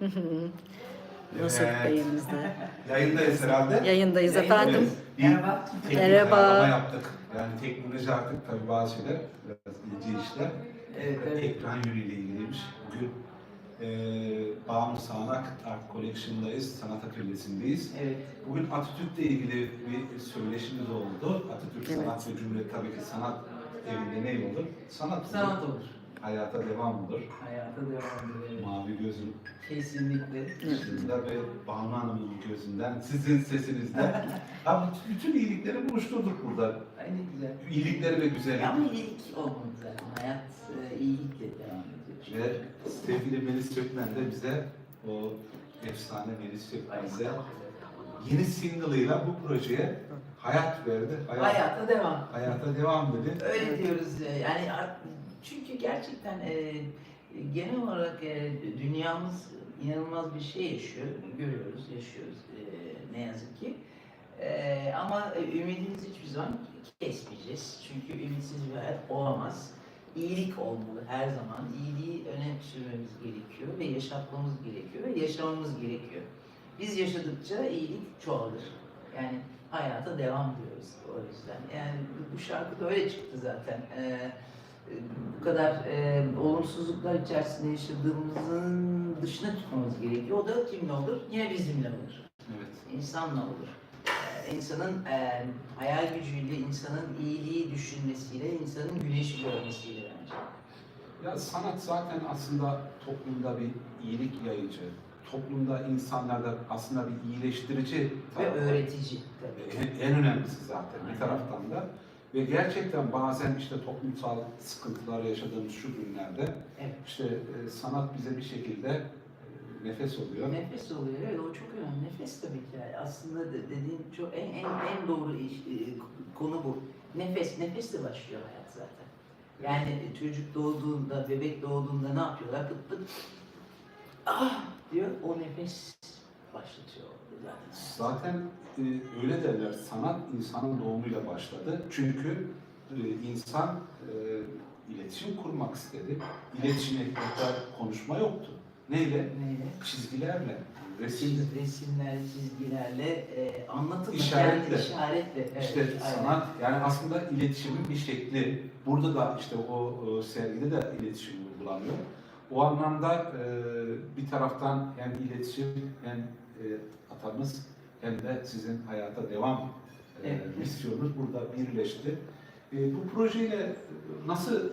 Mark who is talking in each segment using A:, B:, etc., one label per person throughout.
A: Evet.
B: Bey'imiz de.
A: Yayındayız herhalde.
B: Yayındayız efendim.
C: Merhaba.
A: teknik
B: Merhaba.
A: yaptık. Yani teknoloji artık tabii bazı şeyler biraz ince işler.
C: Evet, evet.
A: Ekran yönüyle ilgiliymiş. Bugün e, Bağımlı Sağanak Art Collection'dayız, sanat atölyesindeyiz.
C: Evet.
A: Bugün Atatürk'le ilgili bir söyleşimiz oldu. Atatürk
B: Evet.
A: Sanat ve Cumhuriyet tabii ki sanat evinde ne olur? Sanat olur.
C: Sanat olur.
A: Hayata devam olur.
C: Hayata devam ediyor.
A: Mavi gözüm
C: Kesinlikle.
A: ışığında ve Banu Hanım'ın gözünden, sizin sesinizden. Abi bütün iyilikleri buluşturduk burada.
C: Ay ne güzel.
A: İyilikleri ve güzellik.
C: Ya ama iyilik olmalı zaten. Hayat e, iyilikle devam ediyor.
A: Ve sevgili Melis Sökmen de bize o efsane Melis Sökmen de yeni single'ıyla bu projeye hayat verdi. Hayat,
C: Hayata devam.
A: hayata devam dedi.
C: Öyle diyoruz. e, Yani çünkü gerçekten e, genel olarak e, dünyamız inanılmaz bir şey yaşıyor. Görüyoruz, yaşıyoruz e, ne yazık ki. E, ama e, ümidimizi hiçbir zaman kesmeyeceğiz. Çünkü ümitsiz bir hayat olamaz. İyilik olmalı her zaman. İyiliği öne sürmemiz gerekiyor ve yaşatmamız gerekiyor ve yaşamamız gerekiyor. Biz yaşadıkça iyilik çoğalır. Yani hayata devam diyoruz o yüzden. Yani bu şarkı da öyle çıktı zaten. Ee, bu kadar e, olumsuzluklar içerisinde yaşadığımızın dışına çıkmamız gerekiyor. O da kimle olur? Yine bizimle olur.
A: Evet.
C: İnsanla olur. Ee, insanın e, hayal gücüyle, insanın iyiliği düşünmesiyle, insanın güneşi görmesiyle bence.
A: Ya sanat zaten aslında toplumda bir iyilik yayıcı, toplumda insanlarda aslında bir iyileştirici
C: Ve öğretici tabii.
A: En, en önemlisi zaten bir taraftan da. Ve gerçekten bazen işte toplumsal sıkıntılar yaşadığımız şu günlerde
C: Evet.
A: işte e, sanat bize bir şekilde e, nefes oluyor.
C: Nefes oluyor. Evet o çok önemli. Nefes tabii ki. Yani Aslında de- dediğin çok en en en doğru iş, e, konu bu. Nefes. Nefesle başlıyor hayat zaten. Yani çocuk doğduğunda, bebek doğduğunda ne yapıyorlar? Pıt pıt ah diyor. O nefes başlatıyor zaten.
A: e, öyle derler, sanat insanın doğumuyla başladı. Çünkü e, insan e, iletişim kurmak istedi. İletişim etmekte konuşma yoktu. Neyle?
C: Neyle?
A: Çizgilerle, resim.
C: Resimler, çizgilerle, e, anlatımla,
A: İşaretle.
C: yani işaretle. Evet,
A: İşte
C: aynen.
A: sanat, yani aslında iletişimin bir şekli. Burada da işte o e, sergide de iletişim vurgulanıyor. O anlamda e, bir taraftan hem iletişim e, atamız hem de sizin hayata devam e,
C: Evet.
A: misyonunuz burada birleşti. E, bu projeyle nasıl e,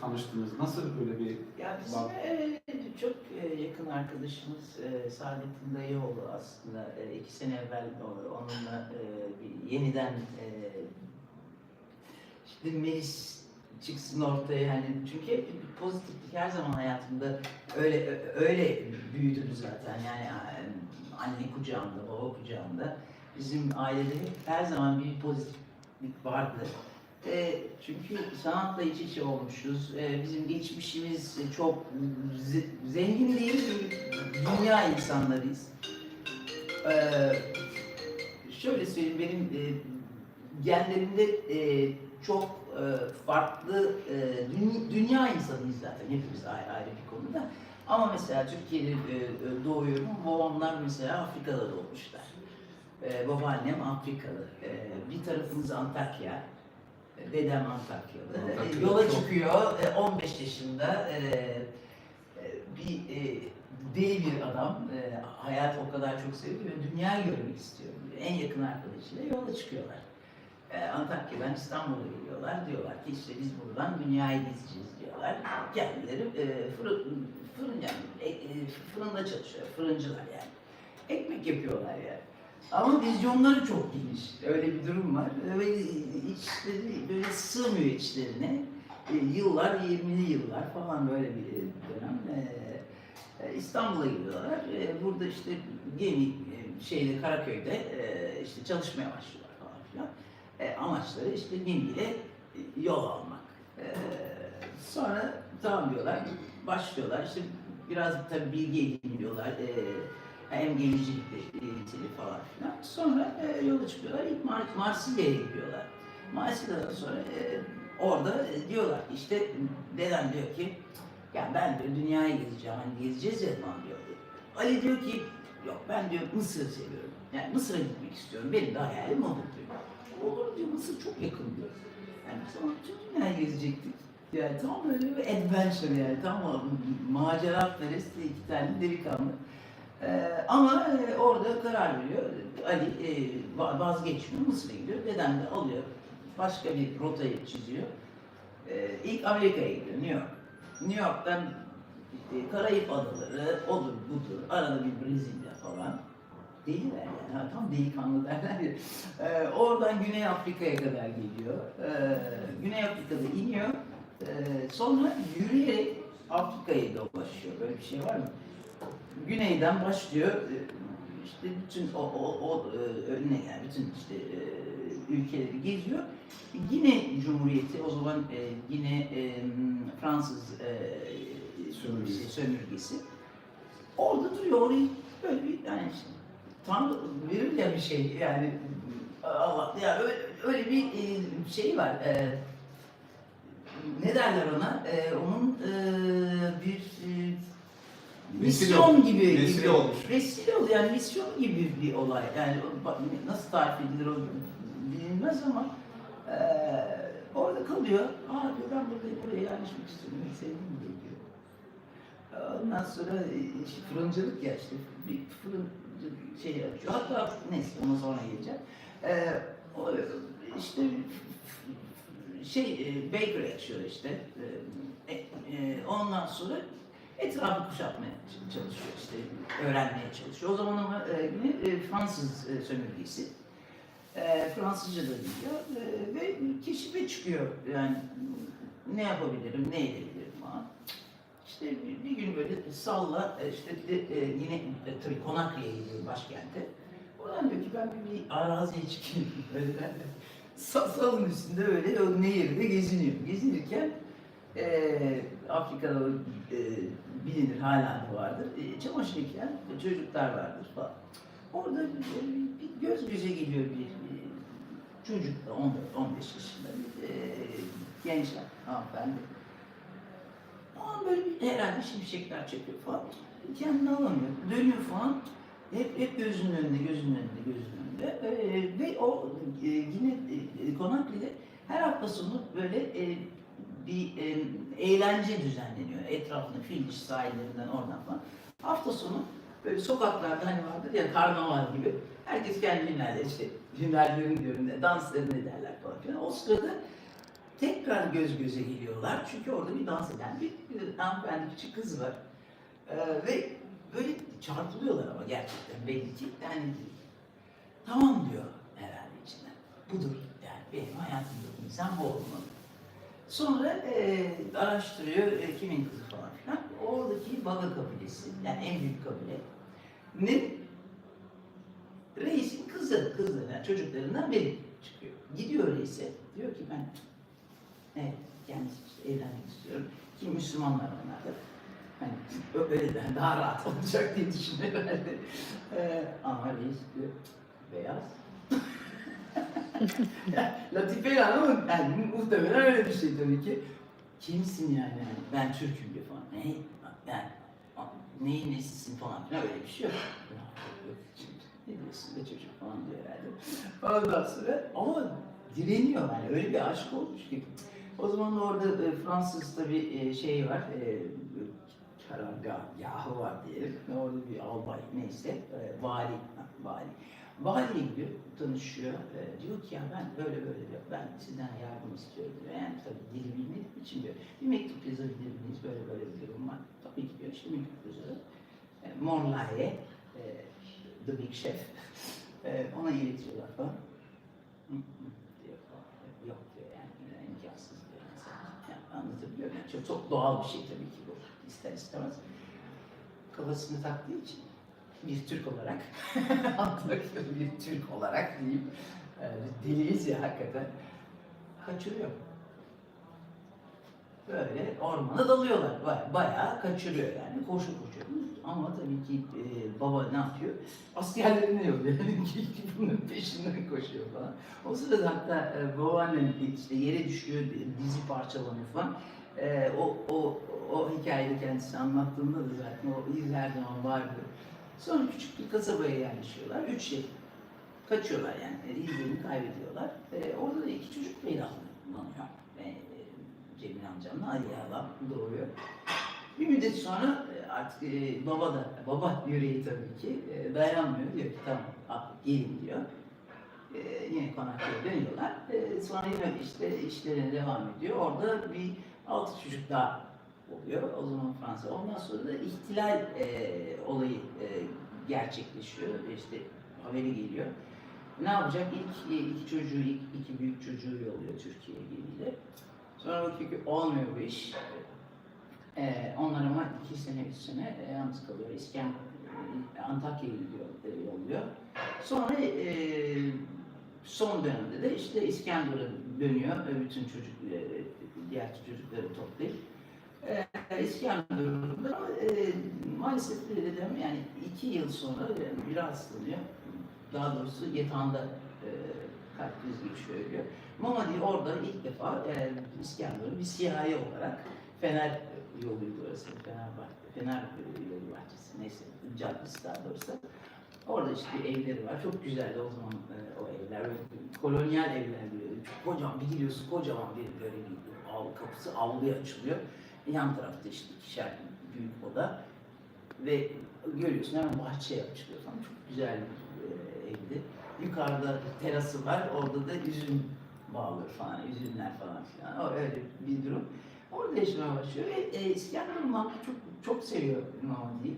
A: tanıştınız? Nasıl böyle bir
C: Ya bizim e, çok e, yakın arkadaşımız e, Saadettin Dayıoğlu aslında e, iki sene evvel onunla e, bir yeniden e, işte Melis çıksın ortaya yani çünkü hep pozitiflik her zaman hayatımda öyle öyle büyüdüm zaten yani e, anne kucağımda baba kucağımda bizim ailede her zaman bir pozitiflik vardı. E, çünkü sanatla iç içe olmuşuz. E, bizim geçmişimiz çok ze- zengin değil, dünya insanlarıyız. E, şöyle söyleyeyim, benim e, genlerimde e, çok e, farklı e, dü- dünya insanıyız zaten hepimiz ayrı, ayrı bir konuda. Ama mesela Türkiye'de e, e, doğuyorum, babamlar mesela Afrika'da doğmuşlar. E, babaannem Afrikalı. E, bir tarafımız Antakya, e, dedem Antakyalı.
A: Antakya
C: yola
A: çok-
C: çıkıyor e, 15 yaşında. Bir deli bir adam. Hayat o kadar çok seviyor ve dünyayı görmek istiyor. En yakın arkadaşıyla yola çıkıyorlar. Antakya'dan İstanbul'a geliyorlar. Diyorlar ki işte biz buradan dünyayı gezeceğiz diyorlar. Kendileri fırın, yani, e, e, fırında çalışıyor. Fırıncılar yani. Ekmek yapıyorlar yani. Ama vizyonları çok geniş. Öyle bir durum var. Ve içleri böyle sığmıyor içlerine. E, yıllar, 20'li yıllar falan böyle bir dönem. E, e, İstanbul'a gidiyorlar. E, burada işte gemi e, şeyde Karaköy'de e, işte çalışmaya başlıyorlar falan filan. E, amaçları işte gemiyle e, yol almak. E, sonra tamam diyorlar, başlıyorlar. İşte biraz tabii bilgi ediniyorlar. E, hem gemicilikle ilgili falan filan. Sonra e, yola çıkıyorlar. İlk Mar Marsilya'ya gidiyorlar. Marsilya'dan sonra e, orada e, diyorlar ki işte dedem diyor ki Ya ben diyor dünyayı gezeceğim, hani gezeceğiz ya falan diyor. Ali diyor ki, yok ben diyor Mısır'ı seviyorum. Yani Mısır'a gitmek istiyorum, benim de hayalim odur diyor. Olur diyor, Mısır çok yakın diyor. Yani biz zaman bütün dünyayı gezecektik. Yani tam böyle bir adventure yani, tam macera perest iki tane delikanlı. Ee, ama e, orada karar veriyor. Ali e, va- vazgeçmiyor, Mısır'a gidiyor. Dedem de alıyor, başka bir rotayı çiziyor. Ee, ilk Amerika'ya gidiyor, New York. New York'tan işte Karayip Adaları, odur budur, arada bir Brezilya falan. Deliler yani, ha, tam delikanlı derler ya. Ee, oradan Güney Afrika'ya kadar geliyor. Ee, Güney Afrika'da iniyor. Ee, sonra yürüyerek Afrika'ya dolaşıyor. Böyle bir şey var mı? Güneyden başlıyor. Ee, işte bütün o, o, o e, önüne yani bütün işte e, ülkeleri geziyor. Gine Cumhuriyeti o zaman yine e, Fransız
A: Sömürgesi.
C: sömürgesi. Orada duruyor orayı böyle bir yani işte, Tanrı verir ya bir şey yani Allah ya öyle, öyle bir şey var. E, ne derler ona? E, onun e, bir e, misyon
A: olmuş.
C: gibi
A: Vesile
C: gibi.
A: olmuş.
C: Vesile oldu yani misyon gibi bir olay. Yani nasıl tarif edilir o bilinmez ama e, orada kalıyor. Aa diyor ben burada buraya yerleşmek istiyorum. Sevdim diyor. diyor. Ondan sonra e, işte fırıncılık ya işte bir fırıncı şey açıyor. Hatta neyse ona sonra geleceğim. E, o, işte şey e, bakery açıyor işte. E, e, ondan sonra etrafı kuşatmaya çalışıyor işte öğrenmeye çalışıyor. O zaman ama e, e, Fransız e, sömürgesi. E, Fransızca da biliyor e, ve keşife çıkıyor yani ne yapabilirim, ne edebilirim falan. İşte bir, bir gün böyle salla e, işte de, e, yine e, tabii Konakri'ye gidiyor başkente. Oradan diyor ki ben bir, bir araziye çıkayım böyle ben de. Sa- Salın üstünde öyle o nehirde geziniyor. Gezinirken e, Afrika'da e, bilinir hala da vardır. E, çamaşır yıkayan çocuklar vardır falan. Orada bir, bir göz göze geliyor bir, bir çocuk 14-15 yaşında bir e, gençler hanımefendi. O an böyle bir herhalde şimşekler çekiyor falan. Kendini alamıyor. Dönüyor falan. Hep, hep gözünün önünde, gözünün önünde, gözünün önünde. Ee, ve o e, yine e, Konakri'de her hafta sonu böyle e, bir e, eğlence düzenleniyor. Etrafında Fildiş sahillerinden oradan falan. Hafta sonu böyle sokaklarda hani vardır ya karnaval gibi. Herkes kendi hünerleri işte hünerlerini diyorum da danslarını ederler falan filan. O sırada tekrar göz göze geliyorlar. Çünkü orada bir dans eden bir, bir hanımefendi küçük kız var. Ee, ve böyle çarpılıyorlar ama gerçekten belli ki. Yani tamam diyor herhalde içinden. Budur yani benim hayatımdaki insan bu olmalı. Sonra e, araştırıyor e, kimin kızı falan filan. Oradaki Baga kabilesi yani en büyük kabile. Ne? Reisin kızı, kızı yani çocuklarından biri çıkıyor. Gidiyor reise diyor ki ben Evet, kendisi işte evlenmek istiyorum. Ki Müslümanlar onlar da. Hani öyle daha rahat olacak diye düşünüyor herhalde. Ama reis diyor, beyaz. Ya, Latife ama yani mu- muhtemelen öyle bir şey tabii ki. Kimsin yani? yani ben Türk'üm diyor falan. Ne? A- neyin nesisin falan filan öyle bir şey yok. Ne diyorsun be çocuk falan diyor herhalde. Ondan sonra ama direniyor yani öyle bir aşk olmuş ki. O zaman da orada e, Fransız tabii e, şey var, karargahı var diyelim. Orada bir albay neyse, e, vali, vali. Valiye gidiyor, tanışıyor. E, diyor ki ya ben böyle böyle diyor, ben sizden yardım istiyorum diyor. Yani tabii dili bilmediğim için diyor. Bir mektup yazabilir miyiz? Böyle böyle bir durum var. Tabii ki diyor, işte mektup yazıyor. E, Morlaye, e, The Big Chef. E, ona iletiyorlar falan. Yok diyor yani, imkansız diyor. Yani anlatabiliyor muyum? Çok, çok doğal bir şey tabii ki. İster istemez. Kafasını taktığı için bir Türk olarak, Antakya'lı bir Türk olarak diyeyim, e, deliyiz ya hakikaten, kaçırıyor. Böyle ormana dalıyorlar. Baya- Bayağı kaçırıyor yani. Koşu koşuyor. Ama tabii ki e, baba ne yapıyor? Askerlerini yolluyor. bunun peşinden koşuyor falan. O sırada hatta e, babaannem işte yere düşüyor, dizi parçalanıyor falan. Ee, o, o, o hikayede kendisi anlattığında da zaten o iz her zaman vardı. Sonra küçük bir kasabaya yerleşiyorlar. Üç yıl kaçıyorlar yani. İzlerini kaybediyorlar. Ee, orada da iki çocuk peydahlanıyor. Ee, Cemil amcamla Ali Ağlam doğuyor. Bir müddet sonra e, artık e, baba da, baba yüreği tabii ki e, dayanmıyor. Diyor ki tamam gelin diyor. E, yine konaklaya dönüyorlar. E, sonra yine işte işlerine devam ediyor. Orada bir altı çocuk daha oluyor. O zaman Fransa. Ondan sonra da ihtilal e, olayı e, gerçekleşiyor. İşte haberi geliyor. Ne yapacak? İlk e, iki çocuğu, ilk iki büyük çocuğu yolluyor Türkiye gemiyle. Sonra bakıyor ki olmuyor bu iş. Ee, onlar ama iki sene, üç sene e, yalnız kalıyor. İsken e, Antakya'ya gidiyor, e, yolluyor. Sonra e, son dönemde de işte İskenderun'a dönüyor. E, bütün çocuk, e, diğer çocukları toplayıp. E, İskenderun'da e, maalesef dedem yani iki yıl sonra e, bir hastalanıyor. Daha doğrusu yatağında e, kalp krizi geçiyor ölüyor. Mamadi orada ilk defa e, İskenderun bir siyahi olarak Fener yoluydu orası. Fenerbahçe, Fener yolu bahçesi neyse caddesi daha doğrusu. Orada işte evleri var. Çok güzeldi o zaman e, o evler. Kolonyal evler böyle. Çok kocaman bir giriyorsun kocaman bir böyle bir kapısı avluya açılıyor. Yan tarafta işte ikişer büyük oda. Ve görüyorsun hemen bahçeye açılıyor falan. Çok güzel bir e, evdi. Yukarıda terası var. Orada da üzüm bağlıyor falan. Üzümler falan filan. O öyle bir durum. Orada yaşamaya başlıyor ve e, İskender Mahmut çok çok seviyor Mamadi'yi.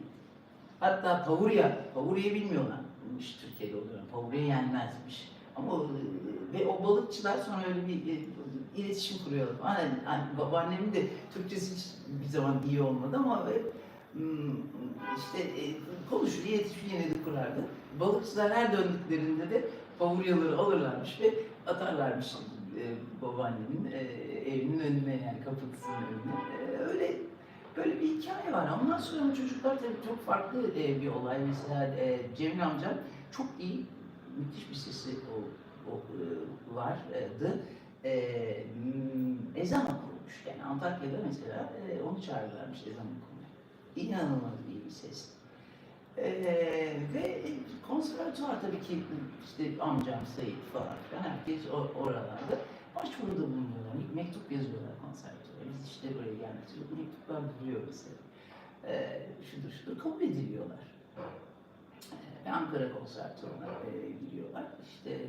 C: Hatta Pavurya, Pavurya'yı bilmiyorlarmış Türkiye'de oluyor. Pavurya yenmezmiş. Ama o, e, ve o balıkçılar sonra öyle bir e, iletişim kuruyorlar falan. Yani, hani babaannemin de Türkçesi bir zaman iyi olmadı ama e, hmm, işte e, konuşur, iletişim yine de kurardı. Balıkçılar her döndüklerinde de Pavuryaları alırlarmış ve atarlarmış e, babaannemin e, evinin önüne yani kapısının önüne. E, öyle böyle bir hikaye var. Ondan sonra çocuklar tabii çok farklı e, bir olay. Mesela e, Cemil amcam çok iyi, müthiş bir sesi o, o, e, vardı. E, ezan okurmuş. Yani Antakya'da mesela e, onu çağırırlarmış ezan okumaya. İnanılmaz iyi bir ses. E, ve konservatuvar tabii ki işte amcam Sayit falan filan herkes o- oralarda başvuruda bulunuyorlar. Mektup yazıyorlar konservatuvara. Biz işte buraya gelmek. Bu mektuplar mesela. Ee, şudur şudur kabul ediliyorlar. Ankara konservatuvarına e, giriyorlar. İşte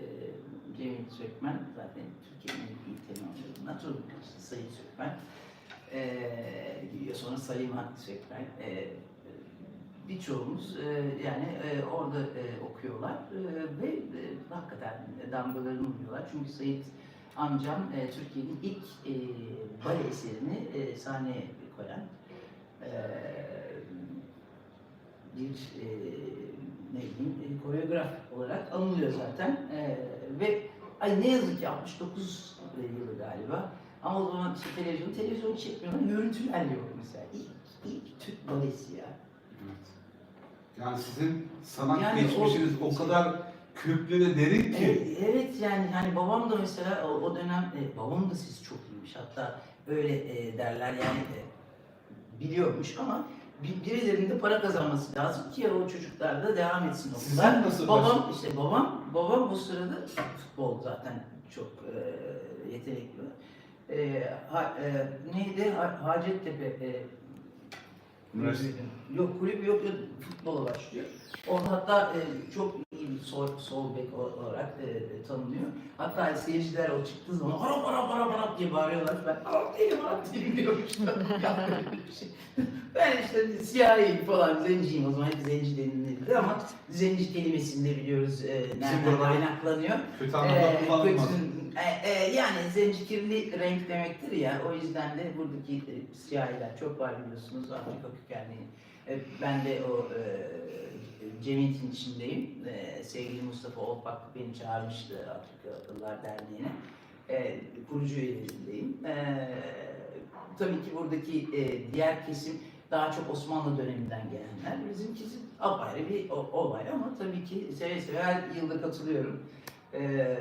C: Cemil Sökmen zaten Türkiye'nin en iyi tenorlarından işte Sayın Sökmen ee, giriyor. Sonra Sayıman Sökmen. Ee, birçoğumuz e, yani e, orada e, okuyorlar e, ve e, hakikaten damgalarını vuruyorlar. Çünkü Sayit amcam e, Türkiye'nin ilk e, bale eserini e, sahneye koyan e, bir e, ne diyeyim e, koreograf olarak anılıyor zaten E, ve ay ne yazık ki 69 yılı galiba ama o zaman işte televizyon televizyon çekmiyorlar görüntüler yok mesela ilk, ilk Türk balesi ya.
A: Evet. Yani sizin sanat
C: Yani
A: geçmişiniz
C: o-
A: o, kadar köklü ve derin ki.
C: Evet, evet yani hani babam da mesela o, o dönem e, babam da siz çok iyiymiş hatta öyle e, derler yani e, biliyormuş ama birilerinin de para kazanması lazım ki o çocuklar da devam etsin okullar.
A: Sizin nasıl
C: Babam işte babam babam bu sırada futbol zaten çok e, yetenekli. E, ha, e, neydi Ha- Hacettepe e,
A: Üniversite.
C: Yok kulüp yok yok, futbola başlıyor. Orada hatta e, çok bir sol, sol bek olarak e, tanınıyor. Hatta seyirciler o çıktığı zaman Arap Arap Arap Arap diye bağırıyorlar. Ben Arap değilim Arap değilim diyormuşum. Şey. Ben işte siyahi falan zenciyim o zaman hep zenci denilirdi ama zenci kelimesini de biliyoruz e, nereden kaynaklanıyor.
A: Kötü anlamda
C: Ee,
A: kullanılmaz.
C: e, e, yani zenci kirli renk demektir ya. O yüzden de buradaki e, siyahiler çok var biliyorsunuz Afrika kökenli. E, ben de o e, cemiyetin içindeyim. E, sevgili Mustafa Olpak beni çağırmıştı Afrikalılar Derneği'ne. E, kurucu üyelerindeyim. E, tabii ki buradaki e, diğer kesim daha çok Osmanlı döneminden gelenler. Bizimkisi apayrı bir olay ama tabii ki seve seve her yılda katılıyorum. Ee,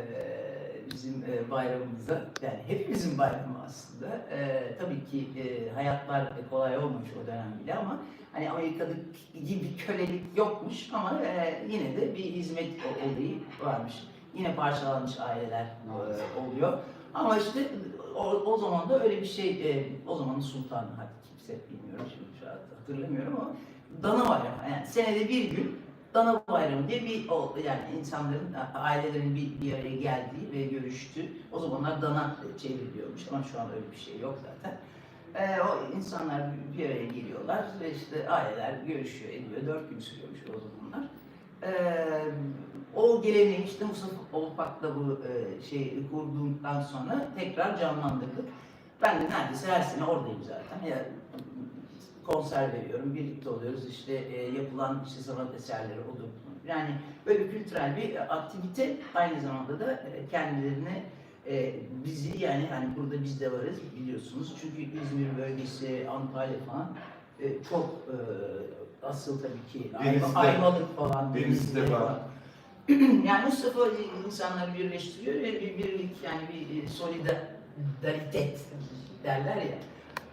C: bizim e, bayramımıza, yani hepimizin bayramı aslında. Ee, tabii ki e, hayatlar kolay olmamış o dönem bile ama hani Amerika'da gibi kölelik yokmuş ama e, yine de bir hizmet olayı varmış. Yine parçalanmış aileler e, oluyor. Ama işte o, o zaman da öyle bir şey, e, o zamanın sultanı, hadi kimse bilmiyorum şimdi şu an hatırlamıyorum ama Dana Bayramı, yani senede bir gün Dana Bayramı diye bir, yani insanların, ailelerin bir, bir araya geldiği ve görüştüğü, o zamanlar Dana çevriliyormuş ama şu an öyle bir şey yok zaten. Ee, o insanlar bir- araya geliyorlar ve işte aileler görüşüyor, ediyor. Dört gün sürüyormuş o zamanlar. Ee, o geleneği işte Mustafa Olpak da bu e, şey kurduğundan sonra tekrar canlandırdık. Ben de neredeyse her sene oradayım zaten. Ya, konser veriyorum, birlikte oluyoruz. İşte e, yapılan işte sanat eserleri olur. Yani böyle kültürel bir aktivite aynı zamanda da e, kendilerine e, bizi yani hani burada biz de varız biliyorsunuz. Çünkü İzmir bölgesi, Antalya falan e, çok e, asıl tabii ki Ayvalık falan.
A: Denizli'de var.
C: falan. yani Mustafa insanları birleştiriyor ve bir birlik yani bir e, solidaritet derler ya.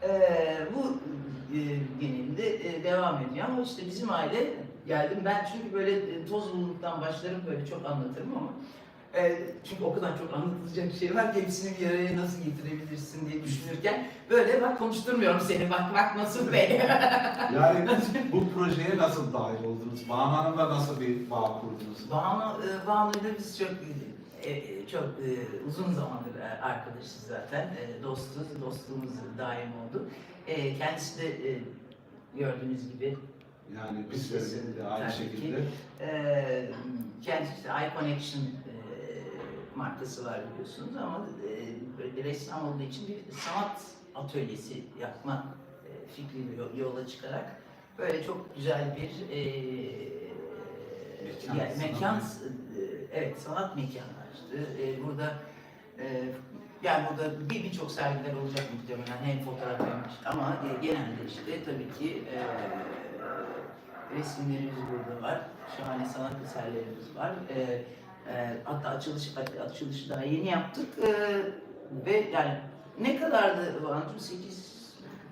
C: Ee, bu e, genelinde e, devam ediyor ama işte bizim aile geldim ben çünkü böyle e, toz bulduktan başlarım böyle çok anlatırım ama e, çünkü o kadar çok anlatılacak şey var ki hepsini bir araya nasıl getirebilirsin diye düşünürken böyle bak konuşturmuyorum seni bak bak nasıl be.
A: Yani bu projeye nasıl dahil oldunuz? Banu Hanım'la nasıl bir bağ kurdunuz?
C: Banu, e, Banu'yla biz çok e, çok e, uzun zamandır e, arkadaşız zaten. E, dostuz, dostluğumuz daim oldu. E, kendisi de e, gördüğünüz gibi
A: Yani biz de aynı
C: Tabii
A: şekilde.
C: ki. e, kendisi işte Eye Connection e, markası var biliyorsunuz ama e, bir ressam olduğu için bir sanat atölyesi yapma e, fikriyle yo- yola çıkarak böyle çok güzel bir e,
A: Mekan,
C: yani mekan, e, evet sanat mekanı açtı. E, burada e, yani burada bir birçok sergiler olacak muhtemelen hem fotoğraf hem işte ama e, genelde işte tabii ki e, resimlerimiz burada var. Şahane sanat eserlerimiz var. E, e, hatta açılış açılışı daha yeni yaptık. E, ve yani ne kadardı Vancım? 8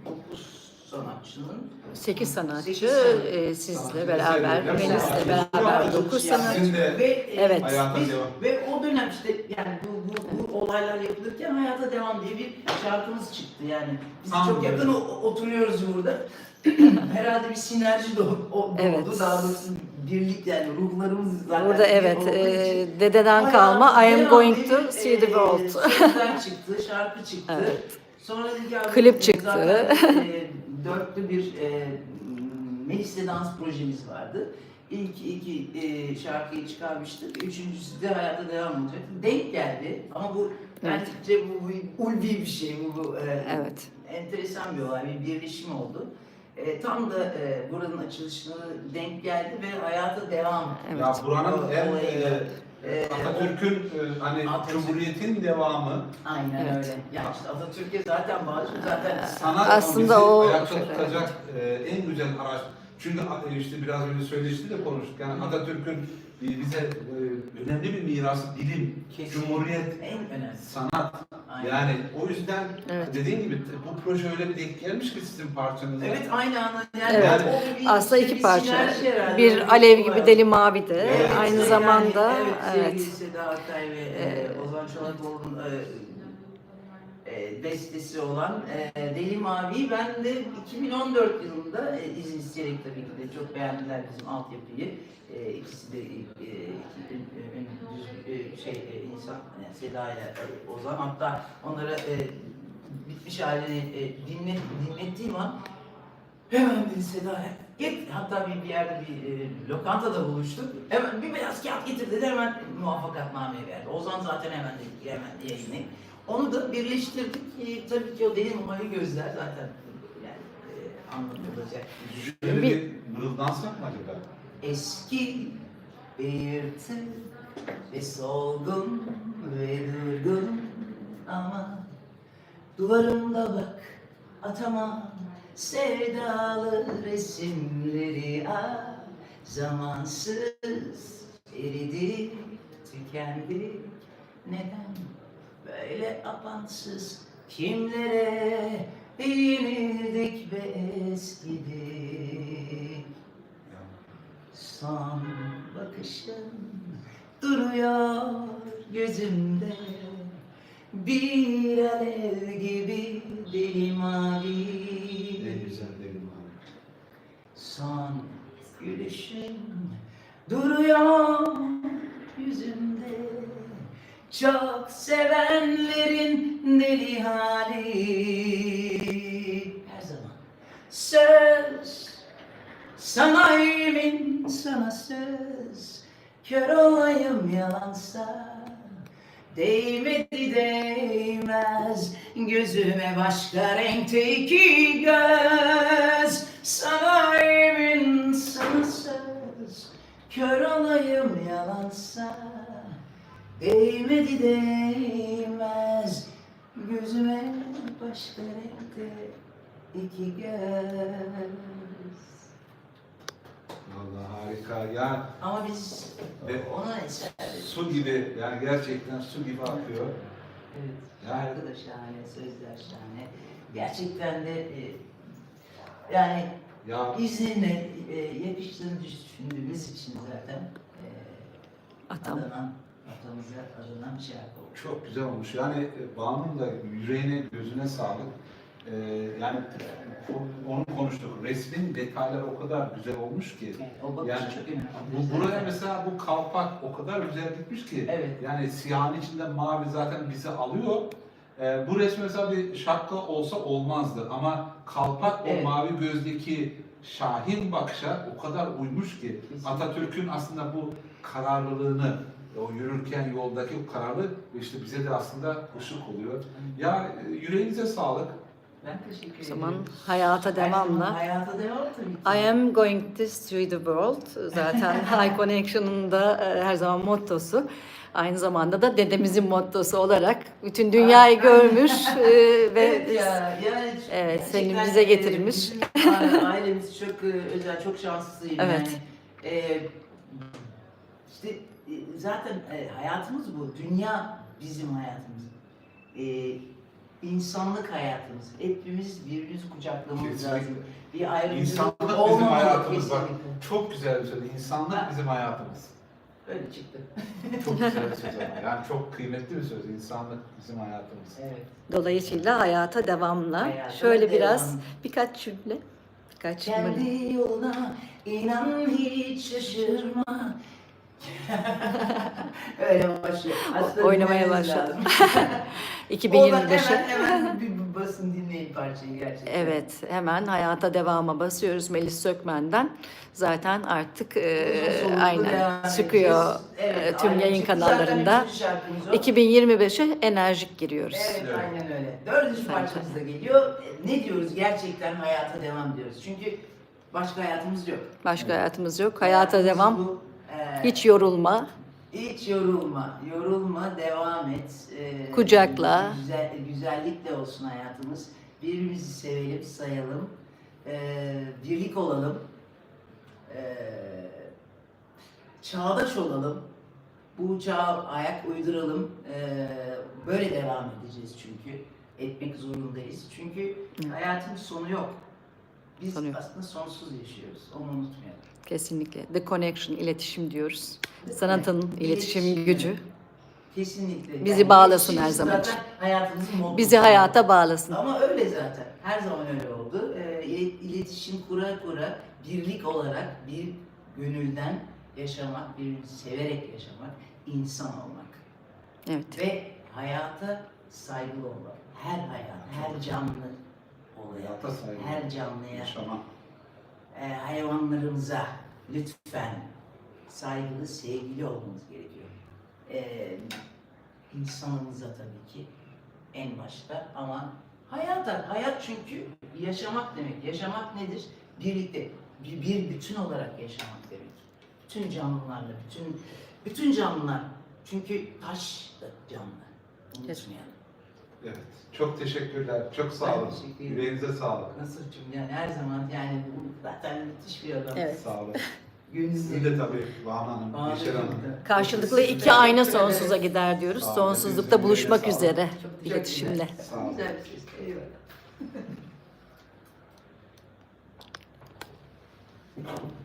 C: 9 sanatçının
B: 8 sanatçı
C: Sekiz sanatçı.
B: e, sizle
A: Sanatçı,
B: beraber, Melis'le beraber
A: Evet.
B: 9
C: Yani
B: sanatçı.
A: De
C: ve e,
B: Evet.
C: biz-
A: devam.
C: ve o dönem işte yani bu, bu, bu olaylar yapılırken hayata devam diye bir şarkımız çıktı yani. Biz
A: Tam
C: çok yakın oturuyoruz burada. Herhalde bir sinerji doğdu, o- doğdu.
B: Evet.
C: Daha doğrusu birlik yani ruhlarımız zaten
B: Burada evet, e, dededen kalma I am going to
C: bir,
B: see the
C: e,
B: world.
C: sözler çıktı, şarkı çıktı.
B: Evet.
C: Sonra dedik ya
B: Klip çıktı.
C: Zaten e, dörtlü bir e, Melis'le dans projemiz vardı. İlk iki e, şarkıyı çıkarmıştık. Üçüncüsü de hayata devam olacak. Denk geldi ama bu
B: Evet.
C: bence bu, bu ulvi bir şey. Bu, bu e,
B: Evet.
C: enteresan bir olay, bir birleşim oldu. E, tam da e, buranın açılışına denk geldi ve hayata devam.
B: Evet.
A: Ya buranın en e,
C: E,
A: Atatürk'ün e, hani
C: Atatürk-
A: Cumhuriyet'in devamı
C: Aynen
B: Evet.
C: öyle. Yani işte Atatürk'e zaten bağlı. Zaten
A: sanat
B: Aslında
A: bizi
B: o-
A: ayakta
B: evet.
A: tutacak e, en güzel araç. Çünkü a- e, işte biraz önce söyleşti de konuştuk. Yani Atatürk'ün e, bize e, önemli bir mirası bilim,
C: Kesin.
A: cumhuriyet,
C: en önemli.
A: sanat.
C: Aynen.
A: Yani o yüzden
B: Evet.
A: dediğin gibi bu proje öyle bir denk gelmiş ki sizin parçanıza.
C: Evet aynı anda yani
B: Evet.
C: o bir-
B: Aslında iki parça.
C: herhalde.
B: Bir alev gibi deli mavi de
A: Evet.
B: aynı
C: Yani
B: zamanda
C: evet,
B: evet.
C: sevgili Seda Akay ve e,
B: Evet.
C: Ozan Çolakoğlu'nun e, bestesi olan e, Deli Mavi'yi ben de 2014 yılında e, izin isteyerek tabii ki de çok beğendiler bizim altyapıyı. E, ikisi de e, iki, e, ön- düz- e, şey e, insan yani Seda ile e, Ozan hatta onlara e, bitmiş halini e, dinlet, dinlettiğim an hemen bir Seda git hatta bir, bir yerde bir e, lokantada buluştuk. Hemen bir beyaz kağıt getir dedi hemen muvaffakatname verdi. Ozan zaten hemen dedi hemen yayınlayın. Onu da birleştirdik. E, tabii ki o deli mavi gözler zaten yani e, anlatılacak.
A: Şöyle
B: Bir-
A: bir mırıldansak mı acaba?
C: Eski bir tır ve solgun ve durgun ama duvarımda bak atamam sevdalı resimleri ah zamansız eridi tükendi neden böyle apansız Kimlere yenildik ve eskidik Son bakışın duruyor gözümde. Bir alev gibi deli mavi
A: En güzel derim abi.
C: Son gülüşün duruyor yüzümde. Çok sevenlerin deli hali. Her zaman. Söz sana yemin sana söz. Kör olayım yalansa Değmedi değmez. Gözüme başka renkte iki göz. Sana yemin sana söz. Kör olayım yalansa Değmedi değmez Gözüme başka renkte iki göz
A: Vallahi harika. Ya
C: Ama biz
A: Ve-
C: ona eser verdik.
A: su gibi yani gerçekten su gibi akıyor.
C: Evet.
A: Yani-
C: Şarkı da şahane, sözler şahane. Gerçekten de e, yani
A: Ya
C: izninle e, yakıştığını düşündüğümüz için zaten e,
B: Atam.
C: adanan, atamıza adanan şarkı oldu.
A: çok güzel olmuş. Yani e, Banu'nun da yüreğine, gözüne sağlık. Ee, yani onu konuştuk. Resmin detayları o kadar güzel olmuş ki.
C: Yani o bakış
A: Yani
C: çok önemli.
A: Bu, buraya mesela bu kalpak o kadar güzel gitmiş ki.
C: Evet.
A: Yani siyahın içinde mavi zaten bizi alıyor. Ee, bu resim mesela bir şapka olsa olmazdı ama kalpak
C: Evet.
A: o mavi gözdeki şahin bakışa o kadar uymuş ki. Atatürk'ün aslında bu kararlılığını o yürürken yoldaki o kararlı işte bize de aslında ışık oluyor. Ya e, yüreğinize sağlık.
C: Ben teşekkür
B: O
C: ederim.
B: zaman hayata devamla.
C: Hayata devam tabii ki.
B: I am going to destroy the world. Zaten High Connection'ın da e, her zaman mottosu. Aynı zamanda da dedemizin mottosu olarak bütün dünyayı görmüş e, ve
C: evet ya, yani
B: Evet,
C: gerçekten,
B: seni bize
C: e,
B: getirmiş.
C: Ailemiz çok e, özel, çok şanslıyım
B: Evet.
C: yani. E, işte e, zaten e, hayatımız bu. Dünya bizim hayatımız. E, insanlık hayatımız. Hepimiz birbirimizi kucaklamamız
A: Kesinlikle.
C: lazım. Bir ayrımcılık
A: İnsanlık bizim
C: olmamalı
A: hayatımız bak. Çok güzel bir söz. İnsanlık bizim hayatımız.
C: Öyle çıktı.
A: Çok güzel bir söz ama. Yani çok kıymetli bir söz. İnsanlık bizim hayatımız.
C: Evet.
B: dolayısıyla hayata devamla.
C: Hayata
B: Şöyle biraz
C: devam.
B: birkaç cümle. Birkaç cümle.
C: Kendi yoluna inan hiç şaşırma. Öyle başlıyor. Aslında
B: Oynamaya
C: bilmeniz
B: başladı.
C: lazım.
B: 2025'e.
C: Oradan hemen hemen bir basın dinleyin parçayı gerçekten.
B: Evet, hemen hayata devama basıyoruz Melis Sökmen'den. Zaten artık e, aynen çıkıyor e, tüm
C: aynen
B: yayın
C: çıktı.
B: kanallarında.
C: Zaten üçüncü şarkımız o.
B: 2025'e enerjik giriyoruz.
C: Evet,
A: Evet.
C: aynen öyle. Dördüncü parçamız da geliyor. Ne diyoruz? Gerçekten hayata devam diyoruz. Çünkü başka hayatımız yok.
B: Başka hayatımız yok. Hayata
C: Hayatımız
B: devam.
C: bu. E,
B: Hiç yorulma.
C: Hiç yorulma, yorulma, devam et. Ee,
B: Kucakla.
C: Güzel, güzellikle olsun hayatımız. Birbirimizi sevelim, sayalım. Ee, birlik olalım. Ee, çağdaş olalım. Bu çağa ayak uyduralım. Ee, böyle devam edeceğiz çünkü. Etmek zorundayız. Çünkü hayatın sonu yok. Biz
B: yok.
C: aslında sonsuz yaşıyoruz. Onu unutmayalım.
B: Kesinlikle. The Connection, iletişim diyoruz. Sanatın
C: Evet.
B: iletişim
C: İletişim.
B: gücü.
C: Kesinlikle.
B: Bizi bağlasın
C: iletişim
B: her zaman
C: zaten Hayatımızın mottosu.
B: Bizi hayata bağlasın.
C: Ama öyle zaten. Her zaman öyle oldu. İl- iletişim kura kura birlik olarak bir gönülden yaşamak, birbirimizi severek yaşamak, insan olmak.
B: Evet.
C: Ve hayata saygılı olmak. Her hayat, her canlı olaya,
A: Hayata saygı.
C: her canlıya,
A: Yaşama.
C: E, hayvanlarımıza lütfen saygılı, sevgili olmamız gerekiyor. E, insanımıza tabii ki en başta ama hayata, hayat çünkü yaşamak demek. Yaşamak nedir? Birlikte, bir, bir bütün olarak yaşamak demek. Bütün canlılarla, bütün bütün canlılar. Çünkü taş da canlı. Unutmayalım.
A: Evet. Çok teşekkürler. Çok sağ olun.
C: teşekkür ederim.
A: Yüreğinize sağlık.
C: Nasılcığım yani her zaman yani bu zaten müthiş bir adam.
B: Evet.
A: Sağ olun. Sizin de tabii Banu Hanım, Yeşer Hanım.
B: Karşılıklı iki ayna sonsuza gider diyoruz.
A: Sağ olun.
B: Sonsuzlukta buluşmak
A: Sağ olun.
B: üzere
C: Çok
B: iletişimle.
A: Sağ olun.
C: Güzel bir ses. Eyvallah.